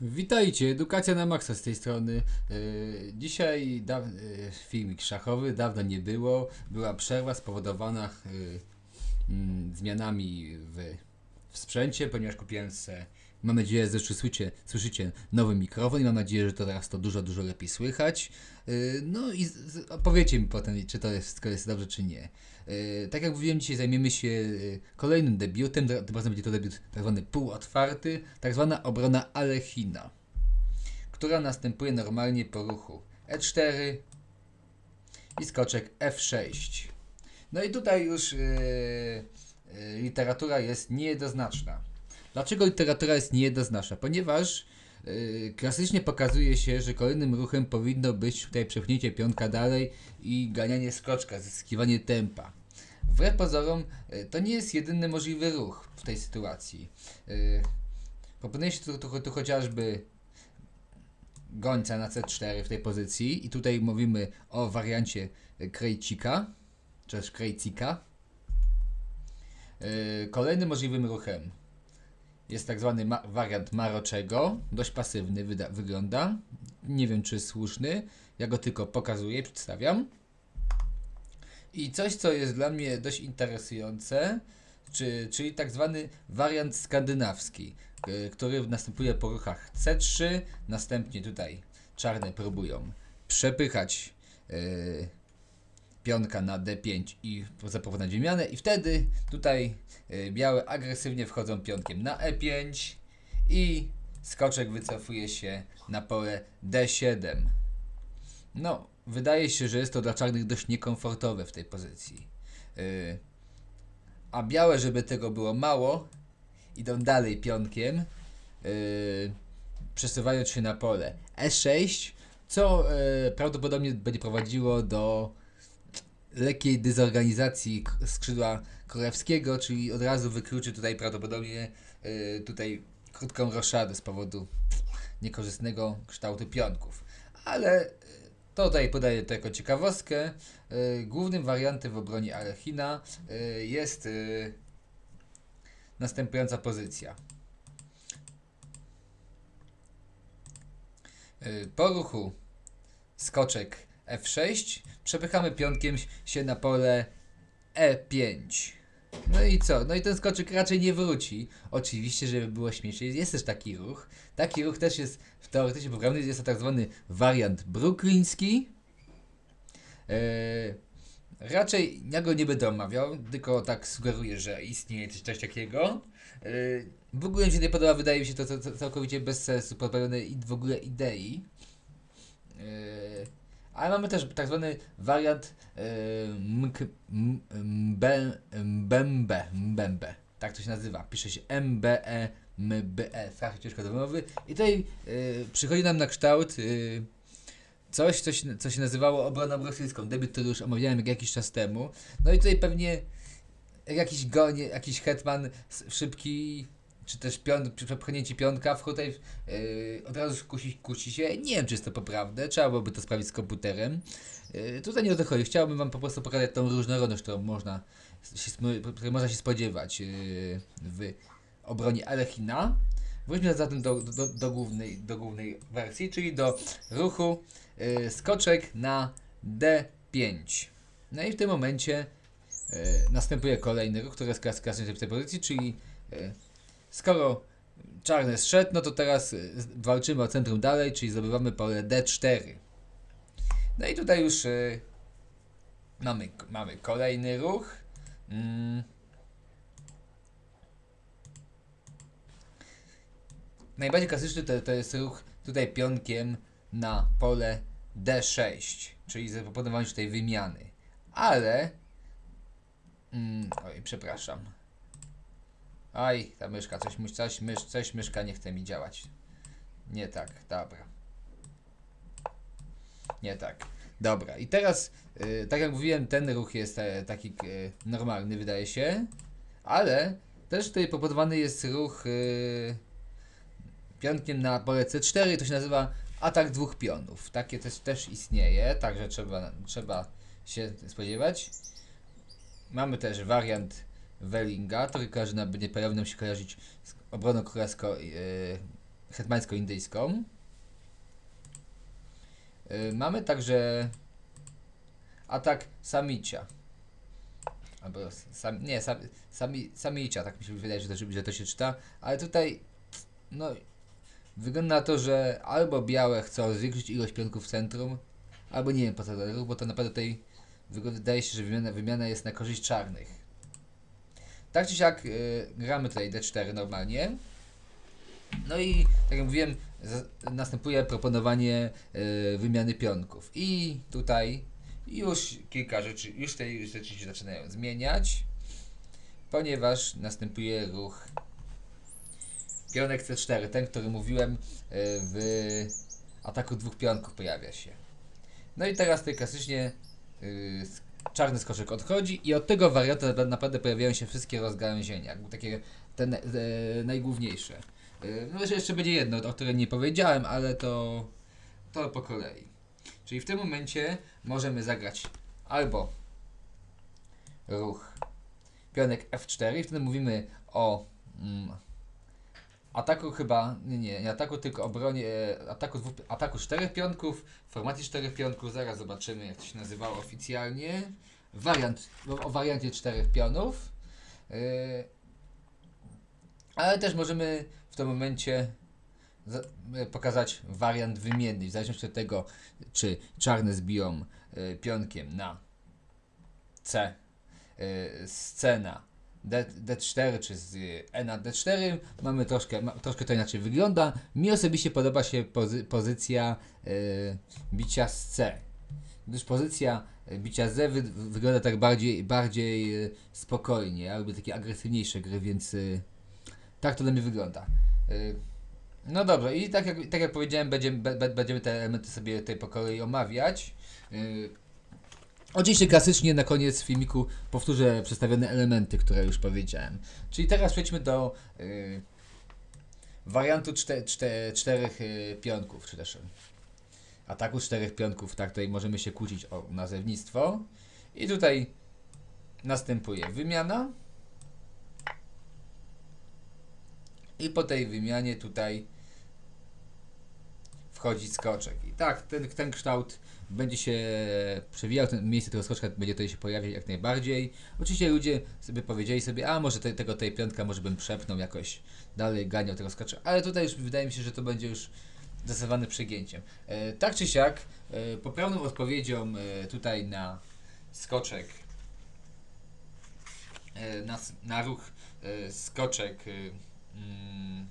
Witajcie, Edukacja na Maxa z tej strony. Yy, dzisiaj yy, filmik szachowy, dawno nie było. Była przerwa spowodowana yy, mm, zmianami w, w sprzęcie, ponieważ kupiłem se, mam nadzieję, że słyszycie, słyszycie nowy mikrofon i mam nadzieję, że to teraz to dużo, dużo lepiej słychać. Yy, no i opowiecie mi potem, czy to jest, jest dobrze, czy nie. Yy, tak jak mówiłem, dzisiaj zajmiemy się yy, kolejnym debiutem, tym razem będzie to debiut tak zwany półotwarty, tak zwana obrona Alechina która następuje normalnie po ruchu E4 i skoczek F6. No i tutaj już literatura jest niejednoznaczna. Dlaczego literatura jest niejednoznaczna? Ponieważ yy, klasycznie pokazuje się, że kolejnym ruchem powinno być tutaj przepchnięcie pionka dalej i ganianie skoczka, zyskiwanie tempa. Wbrew pozorom, yy, to nie jest jedyny możliwy ruch w tej sytuacji. Yy, proponuje się tu, tu, tu chociażby gońca na C4 w tej pozycji i tutaj mówimy o wariancie krejcika, czy też krejcika. Kolejnym możliwym ruchem jest tak zwany ma wariant maroczego, dość pasywny wygląda. Nie wiem czy słuszny, ja go tylko pokazuję, przedstawiam. I coś co jest dla mnie dość interesujące, czy, czyli tak zwany wariant skandynawski, y, który następuje po ruchach C3, następnie tutaj czarne próbują przepychać y, pionka na D5 i zaprowadzić wymianę i wtedy tutaj y, białe agresywnie wchodzą pionkiem na E5 i skoczek wycofuje się na pole D7. No, wydaje się, że jest to dla czarnych dość niekomfortowe w tej pozycji. Y, a białe, żeby tego było mało, idą dalej pionkiem, yy, przesuwając się na pole E6, co prawdopodobnie będzie prowadziło do lekkiej dezorganizacji skrzydła królewskiego, czyli od razu wykluczy tutaj prawdopodobnie yy, tutaj krótką roszadę z powodu niekorzystnego kształtu pionków. Ale yy, to tutaj podaję to jako ciekawostkę. Yy, głównym wariantem w obronie Alechina yy, jest następująca pozycja. Po ruchu skoczek F6 przepychamy pionkiem się na pole E5. No i co? No i ten skoczek raczej nie wróci. Oczywiście, żeby było śmieszniej, jest też taki ruch. Taki ruch też jest w teoretycznie poprawny, jest to tak zwany wariant brooklyński. Eee, raczej ja go nie będę omawiał, tylko tak sugeruję, że istnieje coś, coś takiego. Eee, w ogóle mi się nie podoba, wydaje mi się to, to, całkowicie bez sensu, pozbawione w ogóle idei. Eee, ale mamy też tak zwany wariant e, mbembe. Tak to się nazywa. Pisze się MBE, MBE. Strasznie ciężko do wymowy. I tutaj e, przychodzi nam na kształt e, coś, co się, nazywało obroną rosyjską. Debiut, który już omawiałem jakiś czas temu. No i tutaj pewnie jakiś goń, jakiś hetman szybki, czy też pion, przepchnięcie pionka, w tutaj yy, od razu kusi, kusi się. Nie wiem, czy jest to poprawne, trzeba byłoby to sprawdzić z komputerem. Yy, tutaj nie o to chodzi, chciałbym wam po prostu pokazać tą różnorodność, którą można się, można się spodziewać yy, w obronie Alechina. Wróćmy zatem do, do, do, głównej, do głównej wersji, czyli do ruchu yy, skoczek na D5. No i w tym momencie E, następuje kolejny ruch, który jest klas- klasyczny w tej pozycji, czyli e, skoro czarny zszedł, no to teraz z- walczymy o centrum dalej, czyli zdobywamy pole D4. No i tutaj już e, mamy, mamy kolejny ruch. Mm. Najbardziej klasyczny to, to jest ruch tutaj pionkiem na pole D6, czyli zaproponowanie tutaj wymiany. Ale Mm, oj, przepraszam. Aj, ta myszka, coś, coś, mysz, coś myszka nie chce mi działać. Nie tak, dobra. Nie tak. Dobra, i teraz, y, tak jak mówiłem, ten ruch jest e, taki y, normalny, wydaje się, ale też tutaj proponowany jest ruch y, pionkiem na pole C4, to się nazywa atak dwóch pionów. Takie też, też istnieje, także trzeba, trzeba się spodziewać. Mamy też wariant Wellinga, który każe nam, nam się kojarzyć z obroną królewską yy, hetmańsko-indyjską. Y, mamy także atak samicia. Albo sam, nie, sam, sami, samicia, tak mi się wydaje, że to, że to się czyta. Ale tutaj, no, wygląda na to, że albo białe chcą zwiększyć ilość pionków w centrum, albo nie wiem po co to bo to naprawdę tutaj wydaje się, że wymiana, wymiana jest na korzyść czarnych. Tak czy siak y, gramy tutaj D4 normalnie. No i tak jak mówiłem, następuje proponowanie y, wymiany pionków. I tutaj już kilka rzeczy, już te rzeczy się zaczynają zmieniać, ponieważ następuje ruch pionek C4, ten, który mówiłem y, w ataku dwóch pionków pojawia się. No i teraz tutaj klasycznie y, czarny skoczek odchodzi i od tego wariantu naprawdę- pojawiają się wszystkie rozgałęzienia, jakby takie te e, najgłówniejsze. Y, No jeszcze będzie jedno, o którym nie powiedziałem, ale to, to po kolei. Czyli w tym momencie możemy zagrać albo ruch pionek F4 i wtedy mówimy o mm, ataku chyba, nie, nie, ataku, tylko obronie, e, ataku, ataku czterech pionków, formacji czterech pionków, zaraz zobaczymy jak to się nazywało oficjalnie. Wariant, o, o wariancie czterech pionów. Yy, ale też możemy w tym momencie e, pokazać wariant wymienny, w zależności od tego, czy czarne zbiją pionkiem na C, scena D, D4 czy z E na D4 mamy troszkę, ma, troszkę to inaczej wygląda. Mi osobiście podoba się pozy, pozycja e, bicia z C. Gdyż pozycja e, bicia Z wy, wygląda tak bardziej, bardziej e, spokojnie, jakby takie agresywniejsze gry, więc e, tak to dla mnie wygląda. No dobrze, i tak jak, tak jak powiedziałem, będziemy, be, będziemy te elementy sobie tutaj po kolei omawiać. Yy, oczywiście klasycznie na koniec filmiku powtórzę przedstawione elementy, które już powiedziałem. Czyli teraz przejdźmy do yy, wariantu czte, czte, czterech yy, pionków, czy też ataku czterech pionków, tak, tutaj możemy się kłócić o nazewnictwo. I tutaj następuje wymiana. I po tej wymianie tutaj wchodzi skoczek. Tak, ten, ten kształt będzie się przewijał, ten miejsce tego skoczka będzie tutaj się pojawiać jak najbardziej. Oczywiście ludzie sobie powiedzieli sobie, a może te, tego tej piątka może bym przepnął jakoś dalej, ganiał tego skocza, ale tutaj już wydaje mi się, że to będzie już zdecydowane przegięciem. E, tak czy siak, e, poprawną odpowiedzią e, tutaj na skoczek, e, na, na ruch e, skoczek, e, mm,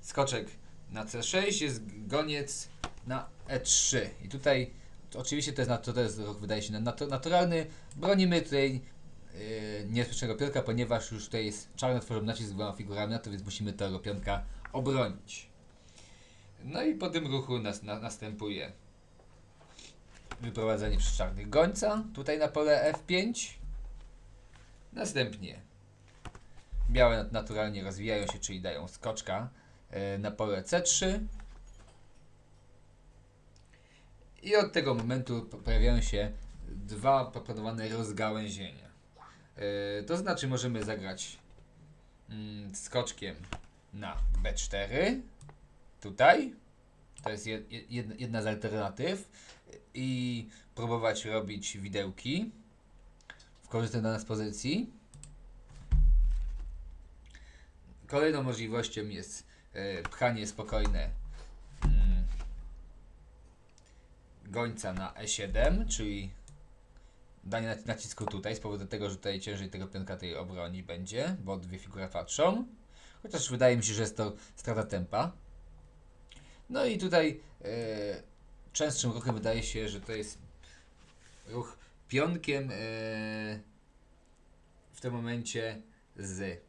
skoczek na C6 jest goniec na E3. I tutaj to oczywiście to jest, nat- to jest wydaje się na- natu- naturalny. Bronimy tutaj yy, niebezpiecznego pionka, ponieważ już tutaj jest czarne tworzą nacisk z dwoma figurami na to, więc musimy tego pionka obronić. No i po tym ruchu nas, na, następuje wyprowadzenie przez czarnych gońca, tutaj na pole F5. Następnie białe nat- naturalnie rozwijają się, czyli dają skoczka e, na pole C3. I od tego momentu po- pojawiają się dwa proponowane rozgałęzienia. E, to znaczy możemy zagrać mm, skoczkiem na B4. Tutaj. To jest jed, jed, jedna z alternatyw. I próbować robić widełki w korzystnej dla nas pozycji. Kolejną możliwością jest e, pchanie spokojne mm, gońca na E7, czyli danie nac- nacisku tutaj z powodu tego, że tutaj ciężej tego pionka tej obroni będzie, bo dwie figury patrzą. Chociaż wydaje mi się, że jest to strata tempa. No i tutaj e, częstszym ruchem wydaje się, że to jest ruch pionkiem e, w tym momencie z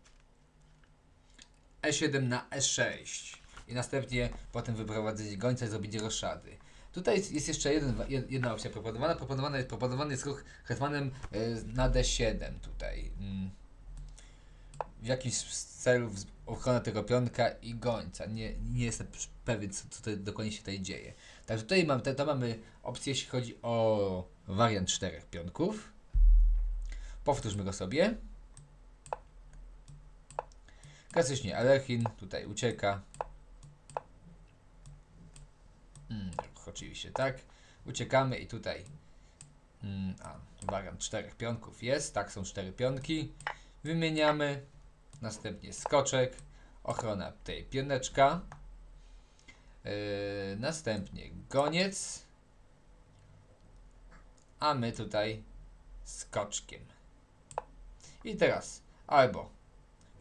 E7 na E6 i następnie potem wyprowadzenie gońca i zrobienie roszady. Tutaj jest- jeszcze jeden, jedna opcja proponowana. Proponowana jest, proponowany jest ruch hetmanem e, na D7 tutaj. Mm. W jakimś z- ochrona tego pionka i gońca. Nie, nie jestem pewien, co, tutaj dokładnie się tutaj dzieje. Także tutaj mam, to mamy opcję, jeśli chodzi o wariant czterech pionków. Powtórzmy go sobie. Klasycznie Alechin tutaj ucieka. Oczywiście, tak. Uciekamy i tutaj. Mm, a, wariant czterech pionków jest. Tak, są cztery pionki. Wymieniamy. Następnie skoczek. Ochrona tej pioneczka. Yy, następnie goniec. A my tutaj skoczkiem. I teraz albo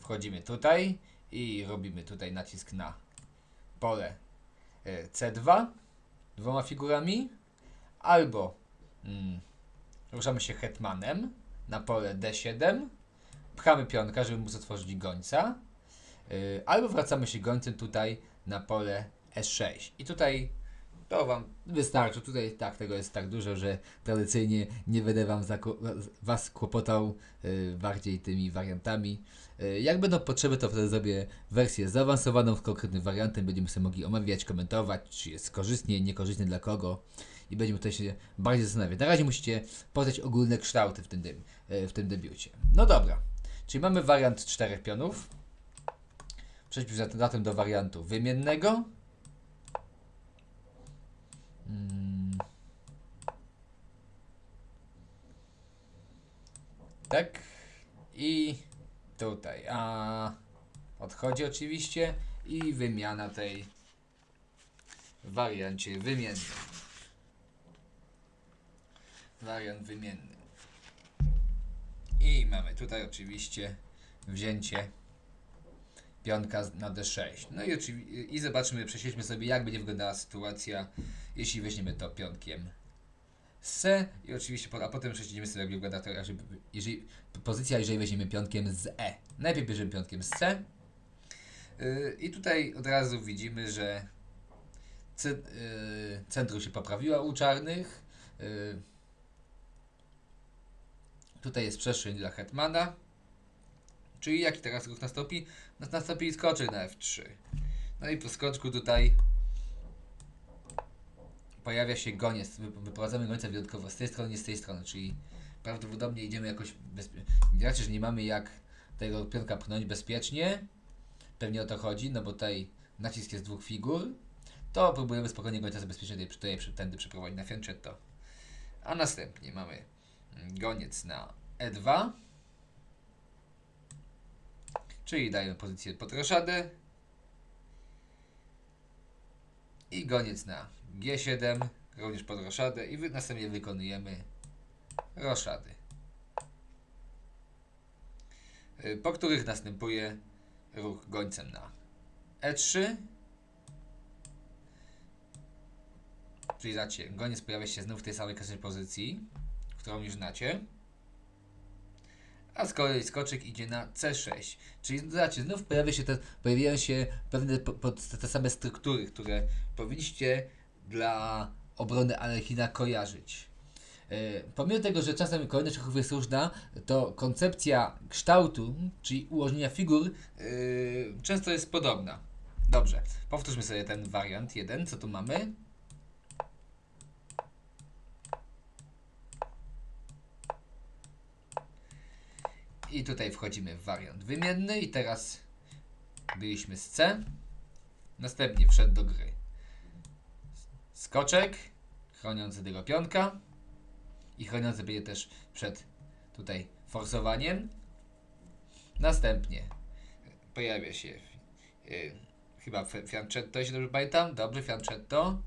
wchodzimy tutaj i robimy tutaj nacisk na pole e, C2 dwoma figurami, albo mm, ruszamy się hetmanem na pole D7, pchamy pionka, żeby móc otworzyć gońca, y, albo wracamy się gońcem tutaj na pole E6. I tutaj to Wam wystarczy. Tutaj tak, tego jest tak dużo, że tradycyjnie nie będę Wam Was kłopotał y, bardziej tymi wariantami. Y, jak będą potrzeby, to wtedy zrobię wersję zaawansowaną z konkretnym wariantem. Będziemy sobie mogli omawiać, komentować, czy jest korzystnie, niekorzystnie dla kogo. I będziemy tutaj się bardziej zastanawiać. Na razie musicie poznać ogólne kształty w tym, y, w tym debiucie. No dobra, czyli mamy wariant czterech pionów. Przejdźmy zatem do wariantu wymiennego. Mm. Tak. I tutaj. A odchodzi oczywiście i wymiana tej w wariancie wymiennym. Wariant wymienny. I mamy tutaj oczywiście wzięcie pionka na D6. No i, i zobaczmy, prześledźmy sobie, jak będzie wyglądała sytuacja, jeśli weźmiemy to pionkiem z C i oczywiście, a potem prześledzimy sobie, jak wygląda to, jeżeli, jeżeli, pozycja, jeżeli weźmiemy pionkiem z E. Najpierw bierzemy pionkiem z C. Yy, I tutaj od razu widzimy, że ce, yy, centrum się poprawiła u czarnych. Yy, tutaj jest przestrzeń dla Hetmana. Czyli jaki teraz ruch nastąpi? Nas- Nastąpi skoczek na F3. No i po skoczku tutaj pojawia się goniec. Wy- Wyprowadzamy gońca wyjątkowo z tej strony, nie z tej strony, czyli prawdopodobnie idziemy jakoś bezpiecznie. Raczej, że nie mamy jak tego pionka pchnąć bezpiecznie. Pewnie o to chodzi, no bo tutaj nacisk jest dwóch figur. To próbujemy spokojnie gońca zabezpiecznie tutaj, tutaj tędy przeprowadzić na fianchetto. A następnie mamy goniec na E2. Czyli dajemy pozycję pod roszadę. I goniec na G7, również pod roszadę i następnie wykonujemy roszady. Y, Po których następuje ruch gońcem na E3. Czyli znacie, goniec pojawia się znów w tej samej pozycji, którą już znacie. A z kolei skoczek idzie na C6. Czyli zobaczcie, znów pojawia się pojawiają się pewne po, po, te, same struktury, które powinniście dla obrony Alechina kojarzyć. E, pomimo tego, że czasem kolejność ruchów jest różna, to koncepcja kształtu, czyli ułożenia figur, e, często jest podobna. Dobrze, powtórzmy sobie ten wariant jeden, co tu mamy. I tutaj wchodzimy w wariant wymienny i teraz byliśmy z C. Następnie wszedł do gry skoczek chroniący tego pionka i chroniący będzie też przed tutaj forsowaniem. Następnie pojawia się yy, chyba fi- fianchetto, jeśli dobrze pamiętam. Dobrze, fianchetto.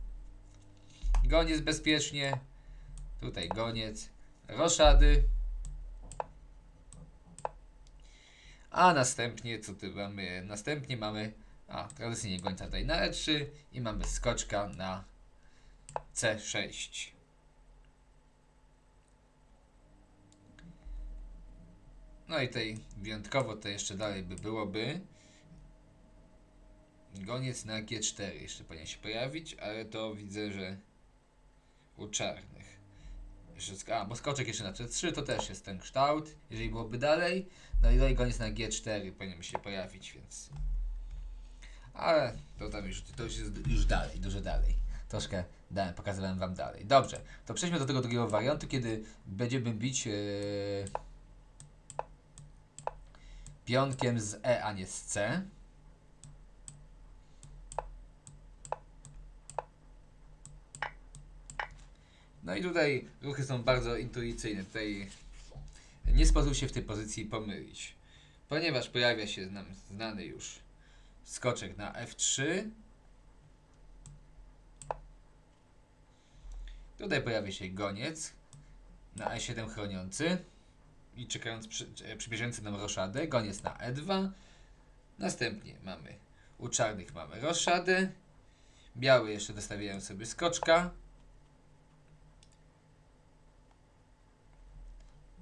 Goniec bezpiecznie. Tutaj goniec. Roszady. A następnie, co tu mamy? Następnie mamy, a tradycyjnie gońca tutaj na E3 i mamy skoczka na C6. No i tutaj wyjątkowo to jeszcze dalej by byłoby goniec na G4 jeszcze powinien się pojawić, ale to widzę, że u czarnych. Jeszcze, a, bo skoczek jeszcze na C3 to też jest ten kształt, jeżeli byłoby dalej. No i tutaj goniec na G4 powinien się pojawić, więc... Ale to tam już, to już jest już dalej, dużo dalej. Troszkę dałem, pokazywałem wam dalej. Dobrze, to przejdźmy do tego drugiego wariantu, kiedy będziemy bić yy, pionkiem z E, a nie z C. No i tutaj ruchy są bardzo intuicyjne. Tutaj nie sposób się w tej pozycji pomylić. Ponieważ pojawia się nam znany już skoczek na F3. Tutaj pojawia się goniec na E7 chroniący i czekając przy, e, nam roszadę. Goniec na E2. Następnie mamy u czarnych mamy roszadę. Biały jeszcze dostawiają sobie skoczka.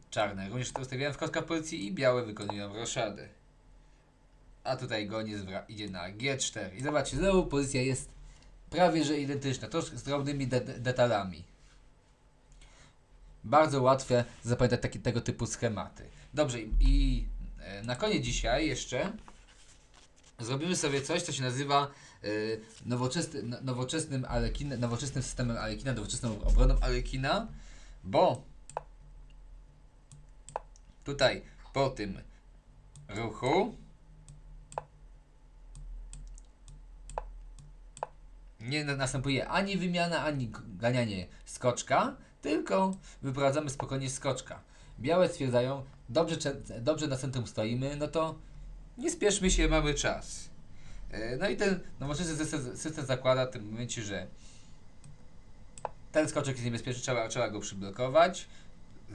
Czarne również dostawiają skoczka w pozycji i białe wykonują roszadę. A tutaj wra- idzie na G4. I zobaczcie, znowu pozycja jest prawie że identyczna, to z drobnymi de detalami. Bardzo łatwe zapamiętać takie, tego typu schematy. Dobrze, i, e, na koniec dzisiaj jeszcze zrobimy sobie coś, co się nazywa y, nowoczesny, no- nowoczesnym, Alekina, nowoczesnym systemem Alekina, nowoczesną obroną Alekina, bo tutaj po tym ruchu nie na- następuje ani wymiana, ani ganianie skoczka, tylko wyprowadzamy spokojnie skoczka. Białe stwierdzają, dobrze, dobrze na centrum stoimy, no to nie spieszmy się, mamy czas. E, No i ten nowoczesny system, zakłada w tym momencie, że ten skoczek jest niebezpieczny, trzeba, trzeba go przyblokować.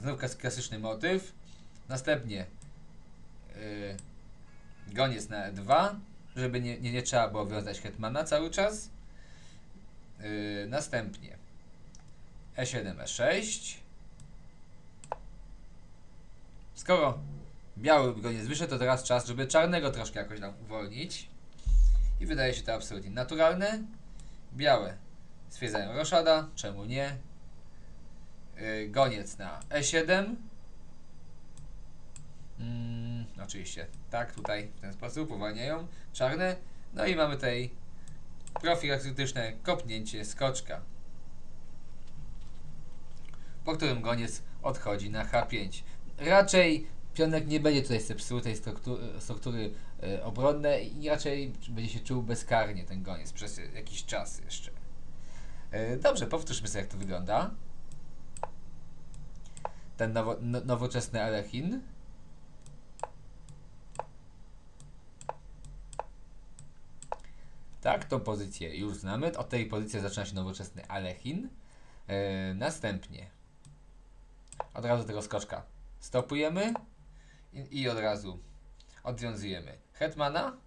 Znów klas- klasyczny motyw. Następnie yy, goniec na E2, żeby nie, nie, nie trzeba było wiązać hetmana cały czas. Yy, następnie E E7, E6. Skoro biały goniec wyszedł, to teraz czas, żeby czarnego troszkę jakoś nam uwolnić. I wydaje się to absolutnie naturalne. Białe stwierdzają roszada, czemu nie? Yy, goniec na E7. Mm, oczywiście, tak, tutaj w ten sposób uwalniają czarne. No i mamy tutaj profilaktyczne kopnięcie skoczka, po którym goniec odchodzi na H5. Raczej pionek nie będzie tutaj zepsuł tej struktury, struktury e, obronnej i raczej będzie się czuł bezkarnie ten goniec przez jakiś czas jeszcze. E, dobrze, powtórzmy sobie jak to wygląda. Ten nowo, no, nowoczesny Alechin. Tak, tą pozycję już znamy. Od tej pozycji zaczyna się nowoczesny Alechin. E, następnie od razu tego skoczka stopujemy i, i od razu odwiązujemy hetmana.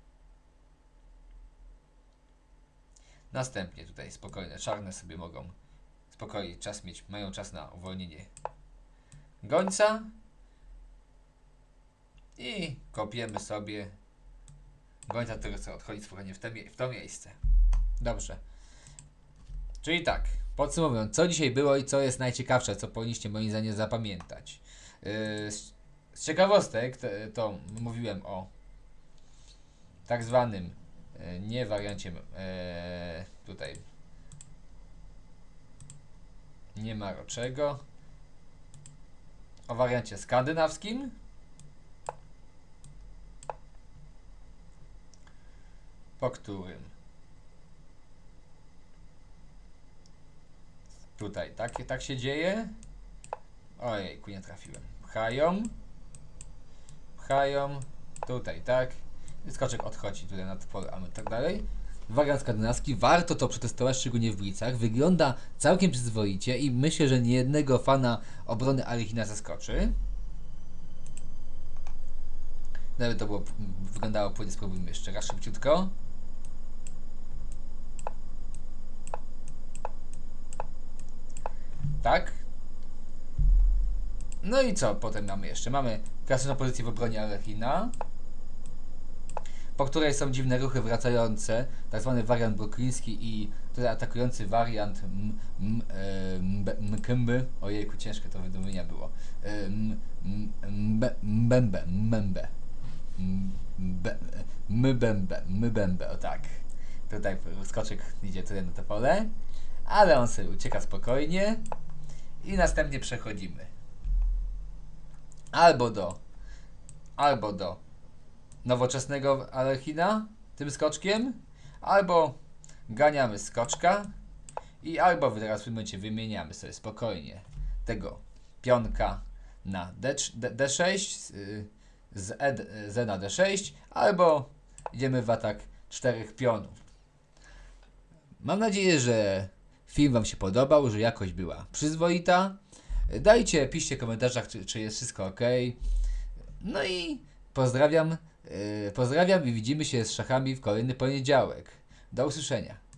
Następnie tutaj spokojne czarne sobie mogą spokojnie czas mieć, mają czas na uwolnienie gońca i kopiemy sobie gońca, który chce odchodzić spokojnie w, te, w to miejsce. Dobrze. Czyli tak, podsumowując, co dzisiaj było i co jest najciekawsze, co powinniście moim zdaniem zapamiętać. Yy, z, ciekawostek to, to mówiłem o tak zwanym yy, nie wariancie yy, tutaj nie ma roczego o wariancie skandynawskim po którym tutaj tak, tak się dzieje. Ojejku, nie trafiłem. Pchają. Pchają. Tutaj, tak. Skoczek odchodzi tutaj na pole, a my tak dalej. Wariant skandynawski, warto to przetestować, szczególnie w Blicach. Wygląda całkiem przyzwoicie i myślę, że niejednego fana obrony Alechina zaskoczy. Nawet to było, wyglądało płynnie, spróbujmy jeszcze raz szybciutko. Tak. No i co potem mamy jeszcze? Mamy klasyczną pozycję w obronie Alechina, po której są dziwne ruchy wracające, tak zwany wariant brukliński i tutaj atakujący wariant m, m, e, mkemby. Ojejku, ciężkie to wydumnienia było. Mbembe, mbembe. Mbe, mbembe, mbembe, o tak. Tutaj skoczek idzie tutaj na to pole, ale on sobie ucieka spokojnie i następnie przechodzimy albo do albo do nowoczesnego Alechina tym skoczkiem, albo ganiamy skoczka I albo teraz w tym momencie wymieniamy sobie spokojnie tego pionka na D, D, D6 y, z, e, z na D6, albo idziemy w atak czterech pionów. Mam nadzieję, że film Wam się podobał, że jakość była przyzwoita. Dajcie, piszcie w komentarzach, czy, czy jest wszystko ok. No i pozdrawiam, yy, pozdrawiam i widzimy się z szachami w kolejny poniedziałek. Do usłyszenia.